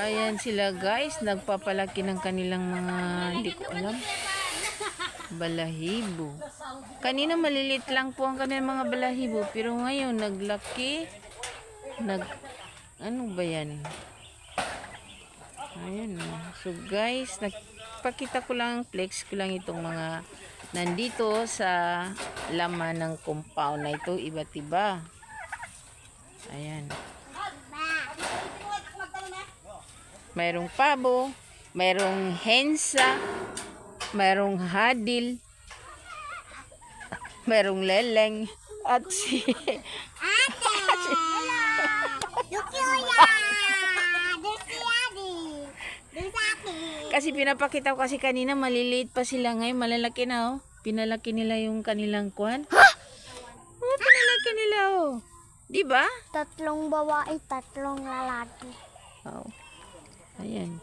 Ayan sila guys, nagpapalaki ng kanilang mga, hindi ko alam, balahibo. Kanina malilit lang po ang kanilang mga balahibo, pero ngayon naglaki, nag, ano ba yan? Ayan. So guys, nagpakita ko lang, flex ko lang itong mga nandito sa laman ng compound na ito, iba't iba. Ayan. Mayroong pabo, mayroong hensa, mayroong hadil, mayroong leleng, at si... kasi pinapakita ko kasi kanina maliliit pa sila ngayon, malalaki na oh. Pinalaki nila yung kanilang kwan. Ha? Oh, pinalaki nila oh. Di ba? Tatlong babae, tatlong lalaki. Oh. Ayan,